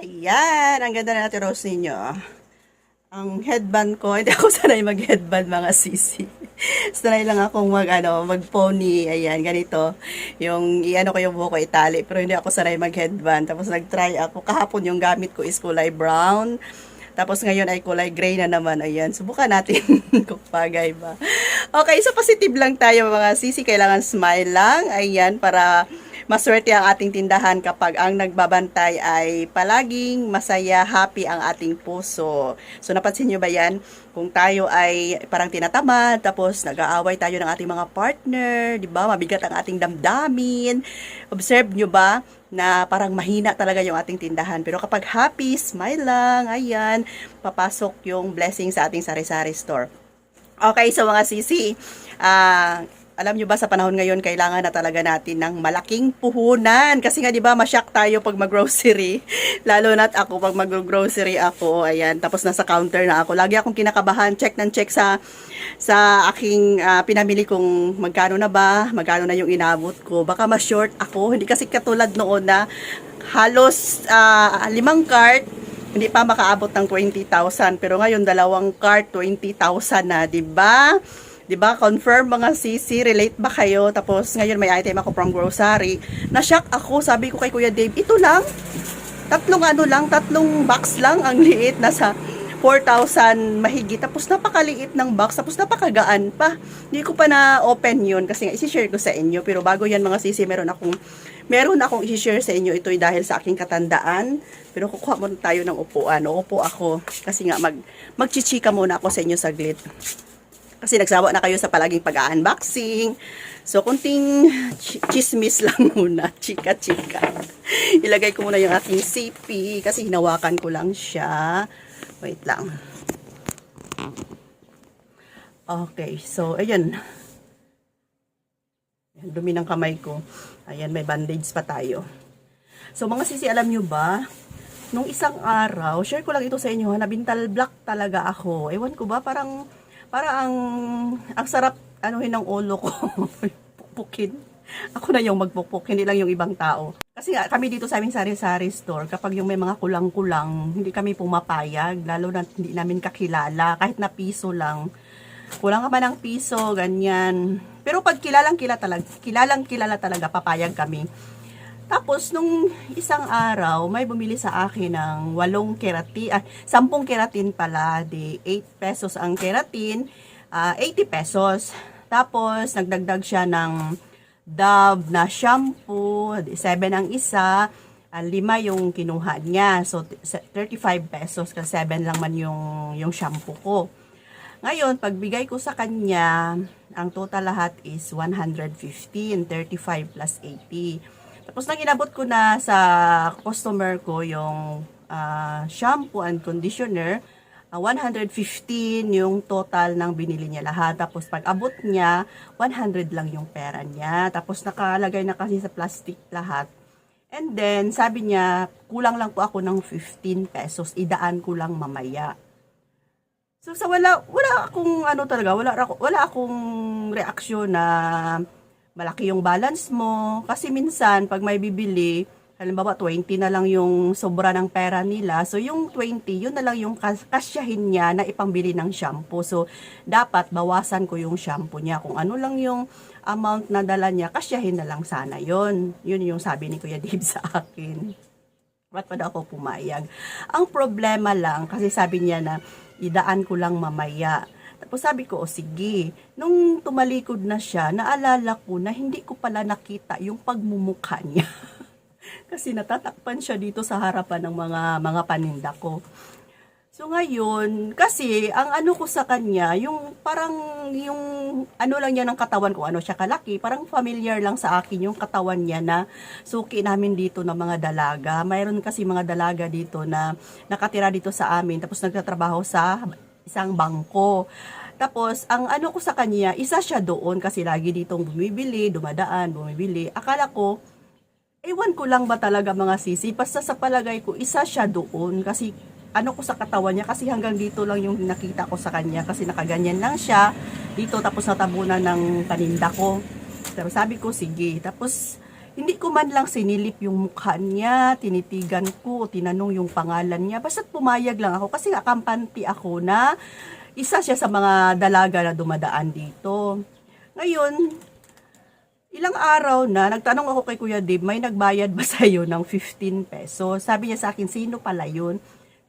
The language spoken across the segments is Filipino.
Ayan, ang ganda na natin rose ninyo. Ang headband ko, hindi ako sanay mag-headband mga sisi. sanay lang akong mag, ano, mag-pony, ayan, ganito. Yung, i-ano ko yung buhok ko, itali, pero hindi ako sanay mag-headband. Tapos nag-try ako, kahapon yung gamit ko is kulay brown. Tapos ngayon ay kulay gray na naman, ayan. Subukan natin kung bagay ba. Okay, so positive lang tayo mga sisi. Kailangan smile lang, ayan, para maswerte ang ating tindahan kapag ang nagbabantay ay palaging masaya, happy ang ating puso. So napansin nyo ba yan? Kung tayo ay parang tinatamad, tapos nag-aaway tayo ng ating mga partner, di ba? Mabigat ang ating damdamin. Observe nyo ba na parang mahina talaga yung ating tindahan. Pero kapag happy, smile lang, ayan, papasok yung blessing sa ating sari-sari store. Okay, so mga sisi, ah, alam nyo ba sa panahon ngayon, kailangan na talaga natin ng malaking puhunan. Kasi nga, di ba, masyak tayo pag mag-grocery. Lalo na't ako, pag mag-grocery ako, ayan, tapos nasa counter na ako. Lagi akong kinakabahan, check ng check sa sa aking ah, pinamili kung magkano na ba, magkano na yung inabot ko. Baka ma-short ako. Hindi kasi katulad noon na halos ah, limang cart, hindi pa makaabot ng 20,000. Pero ngayon, dalawang cart, 20,000 na, di ba? 'Di ba? Confirm mga CC, relate ba kayo? Tapos ngayon may item ako from grocery. Na-shock ako, sabi ko kay Kuya Dave, ito lang. Tatlong ano lang, tatlong box lang ang liit nasa 4,000 mahigit. Tapos napakaliit ng box, tapos napakagaan pa. Hindi ko pa na-open yun kasi nga isi-share ko sa inyo. Pero bago yan mga sisi, meron akong meron akong isi-share sa inyo. Ito'y dahil sa aking katandaan. Pero kukuha muna tayo ng upuan. Uupo ako kasi nga mag magchichika muna ako sa inyo saglit. Kasi nagsawa na kayo sa palaging pag-unboxing. So, kunting ch- chismis lang muna. Chika-chika. Ilagay ko muna yung aking CP kasi hinawakan ko lang siya. Wait lang. Okay. So, ayun. Dumi ng kamay ko. Ayan, may bandage pa tayo. So, mga sisi, alam nyo ba? Nung isang araw, share ko lang ito sa inyo, nabintal black talaga ako. Ewan ko ba, parang para ang ang sarap anuhin ng ulo ko pukpukin ako na yung magpukpuk hindi lang yung ibang tao. Kasi nga kami dito sa aming sari-sari store kapag yung may mga kulang-kulang hindi kami pumapayag lalo na hindi namin kakilala kahit na piso lang. Kulang ka man ng piso ganyan. Pero pag kilalang kilala talaga kilalang kilala talaga papayag kami tapos, nung isang araw, may bumili sa akin ng walong keratin, ah, sampung keratin pala, di 8 pesos ang keratin, ah, 80 pesos. Tapos, nagdagdag siya ng Dove na shampoo, 7 ang isa, ah, lima yung kinuha niya. So, t- 35 pesos, kasi 7 lang man yung, yung shampoo ko. Ngayon, pagbigay ko sa kanya, ang total lahat is 115, 35 plus 80. Tapos nang inabot ko na sa customer ko yung ah, shampoo and conditioner, ah, 115 yung total ng binili niya lahat. Tapos pag abot niya, 100 lang yung pera niya. Tapos nakalagay na kasi sa plastic lahat. And then, sabi niya, kulang lang po ako ng 15 pesos. Idaan ko lang mamaya. So, sa wala, wala akong ano talaga, wala, wala akong reaksyon na malaki yung balance mo. Kasi minsan, pag may bibili, halimbawa 20 na lang yung sobra ng pera nila. So, yung 20, yun na lang yung kas- kasyahin niya na ipambili ng shampoo. So, dapat bawasan ko yung shampoo niya. Kung ano lang yung amount na dala niya, kasyahin na lang sana yun. Yun yung sabi ni Kuya Dave sa akin. Ba't pa ako pumayag? Ang problema lang, kasi sabi niya na, idaan ko lang mamaya. Tapos sabi ko, o sige. Nung tumalikod na siya, naalala ko na hindi ko pala nakita yung pagmumukha niya. kasi natatakpan siya dito sa harapan ng mga mga paninda ko. So ngayon, kasi ang ano ko sa kanya, yung parang yung ano lang niya ng katawan ko, ano siya kalaki, parang familiar lang sa akin yung katawan niya na suki namin dito ng mga dalaga. Mayroon kasi mga dalaga dito na nakatira dito sa amin, tapos nagtatrabaho sa isang bangko. Tapos, ang ano ko sa kanya, isa siya doon kasi lagi ditong bumibili, dumadaan, bumibili. Akala ko, ewan ko lang ba talaga mga sisi, basta sa palagay ko, isa siya doon kasi ano ko sa katawan niya kasi hanggang dito lang yung nakita ko sa kanya kasi nakaganyan lang siya dito tapos natabunan ng paninda ko pero sabi ko sige tapos hindi ko man lang sinilip yung mukha niya, tinitigan ko, tinanong yung pangalan niya. Basta't pumayag lang ako kasi nga kampante ako na isa siya sa mga dalaga na dumadaan dito. Ngayon, ilang araw na, nagtanong ako kay Kuya Dave, may nagbayad ba sa'yo ng 15 pesos? Sabi niya sa akin, sino pala yun?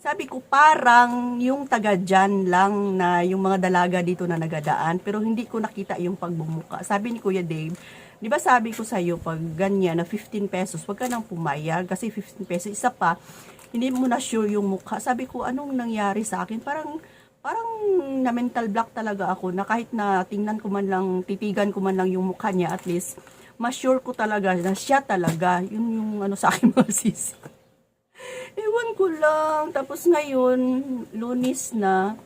Sabi ko, parang yung taga dyan lang na yung mga dalaga dito na nagadaan, pero hindi ko nakita yung pagbumuka. Sabi ni Kuya Dave, di ba sabi ko sa'yo, pag ganyan na 15 pesos, wag ka nang pumayag, kasi 15 pesos, isa pa, hindi mo na sure yung mukha. Sabi ko, anong nangyari sa akin? Parang, parang na mental block talaga ako na kahit na tingnan ko man lang, titigan ko man lang yung mukha niya, at least, ma-sure ko talaga na siya talaga, yun yung ano sa akin mga sisi. Ewan ko lang. Tapos ngayon, lunis na,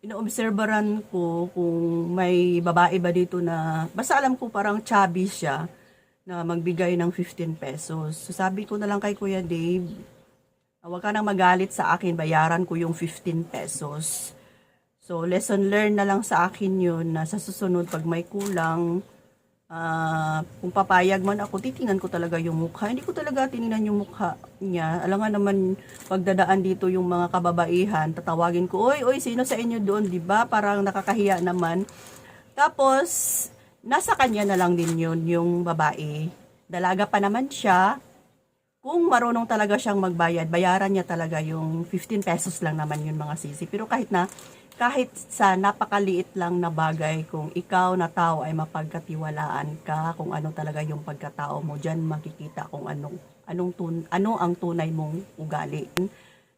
inoobserbaran ko kung may babae ba dito na, basta alam ko parang chubby siya, na magbigay ng 15 pesos. So sabi ko na lang kay Kuya Dave, "Ah, huwag ka nang magalit sa akin, bayaran ko yung 15 pesos. So lesson learned na lang sa akin yun na sa susunod pag may kulang, Ah, kung papayag man ako, titingnan ko talaga yung mukha. Hindi ko talaga tiningnan yung mukha niya. Alam nga naman, pagdadaan dito yung mga kababaihan, tatawagin ko, oy, oy, sino sa inyo doon, di ba? Parang nakakahiya naman. Tapos, nasa kanya na lang din yun, yung babae. Dalaga pa naman siya. Kung marunong talaga siyang magbayad, bayaran niya talaga yung 15 pesos lang naman yun mga sisi. Pero kahit na, kahit sa napakaliit lang na bagay, kung ikaw na tao ay mapagkatiwalaan ka, kung ano talaga yung pagkatao mo, dyan makikita kung anong, anong tun, ano ang tunay mong ugali.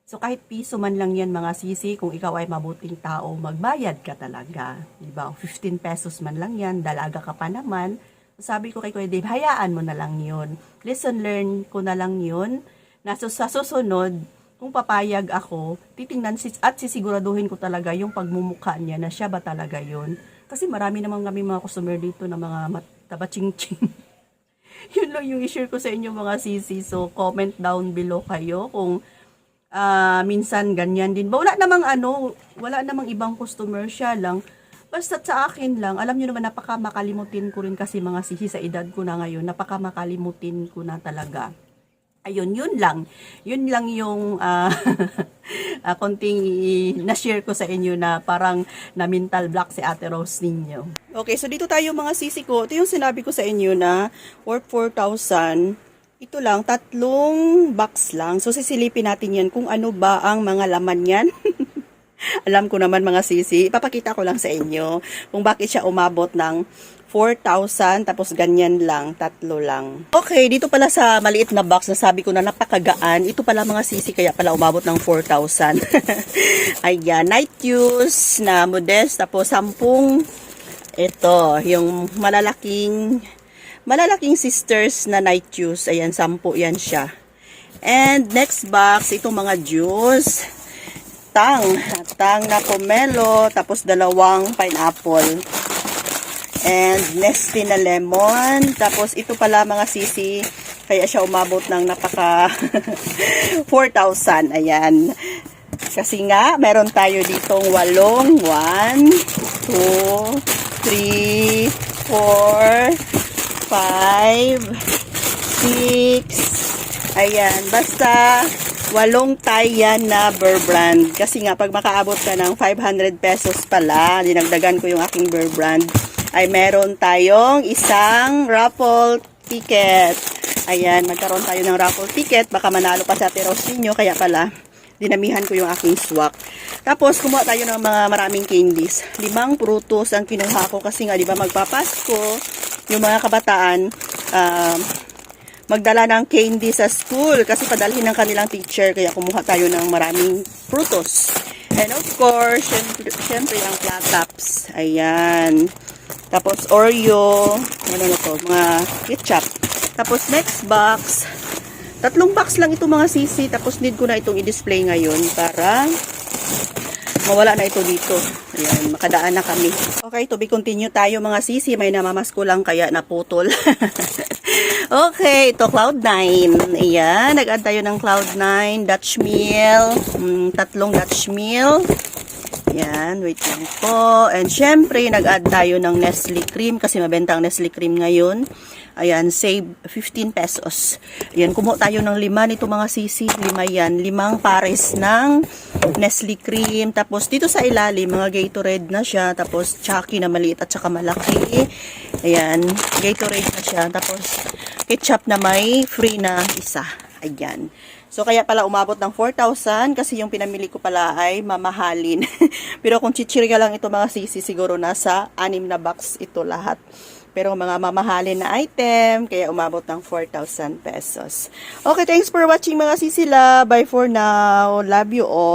So kahit piso man lang yan mga sisi, kung ikaw ay mabuting tao, magbayad ka talaga. Diba? 15 pesos man lang yan, dalaga ka pa naman. Sabi ko kay Kuya Dave, hayaan mo na lang yun. Lesson learn ko na lang yun. Na sa susunod, kung papayag ako, titingnan sis- at sisiguraduhin ko talaga yung pagmumukha niya na siya ba talaga yun. Kasi marami naman kami mga customer dito na mga mataba-ching-ching. yun lang yung i-share ko sa inyo mga sisi. So, comment down below kayo kung ah, minsan ganyan din. Ba, wala namang ano, wala namang ibang customer siya lang. Basta sa akin lang, alam nyo naman, napaka makalimutin ko rin kasi mga sisi sa edad ko na ngayon, napaka makalimutin ko na talaga. Ayun, yun lang. Yun lang yung ah, ah, konting na-share ko sa inyo na parang na mental block si Ate Rose ninyo. Okay, so dito tayo mga sisi ko. Ito yung sinabi ko sa inyo na worth 4,000. Ito lang, tatlong box lang. So sisilipin natin yan kung ano ba ang mga laman yan. Alam ko naman mga sisi, ipapakita ko lang sa inyo kung bakit siya umabot ng 4,000 tapos ganyan lang, tatlo lang. Okay, dito pala sa maliit na box na sabi ko na napakagaan, ito pala mga sisi kaya pala umabot ng 4,000. Ayan, night use na modest tapos 10 ito, yung malalaking malalaking sisters na night juice. Ayan, 10 yan siya. And next box, itong mga juice tang, tang na pomelo, tapos dalawang pineapple. And nesty na lemon. Tapos ito pala mga sisi, kaya siya umabot ng napaka 4,000. Ayan. Kasi nga, meron tayo ditong walong. 1, 2, 3, 4, 5, 6, Ayan, basta walong tie yan na Burr brand. Kasi nga, pag makaabot ka ng 500 pesos pala, dinagdagan ko yung aking Burr brand, ay meron tayong isang raffle ticket. Ayan, magkaroon tayo ng raffle ticket. Baka manalo pa sa ninyo, kaya pala, dinamihan ko yung aking swak. Tapos, kumuha tayo ng mga maraming candies. Limang prutos ang kinuha ko kasi nga, di ba, magpapasko, yung mga kabataan, um, magdala ng candy sa school kasi padalhin ng kanilang teacher kaya kumuha tayo ng maraming frutos. And of course, syempre, syempre ang flat tops. Ayan. Tapos Oreo, ano na to, mga ketchup. Tapos next box, tatlong box lang ito mga sisi. Tapos need ko na itong i-display ngayon para mawala na ito dito. Ayan, makadaan na kami. Okay, to be continue tayo mga sisi. May namamasko lang kaya naputol. okay, ito Cloud9. Ayan, nag-add tayo ng Cloud9, Dutch Meal, mm, tatlong Dutch Meal. Ayan, wait lang po. And syempre, nag-add tayo ng Nestle Cream kasi mabenta ang Nestle Cream ngayon. Ayan, save 15 pesos. Ayan, kumuha tayo ng lima nito mga sisi. Lima yan. Limang pares ng Nestle cream. Tapos dito sa ilalim, mga Gatorade na siya. Tapos Chucky na maliit at saka malaki. Ayan, Gatorade na siya. Tapos ketchup na may free na isa. Ayan. So, kaya pala umabot ng 4,000 kasi yung pinamili ko pala ay mamahalin. Pero kung chichirga lang ito mga sisi, siguro nasa anim na box ito lahat. Pero mga mamahalin na item, kaya umabot ng 4,000 pesos. Okay, thanks for watching mga sisila. Bye for now. Love you all.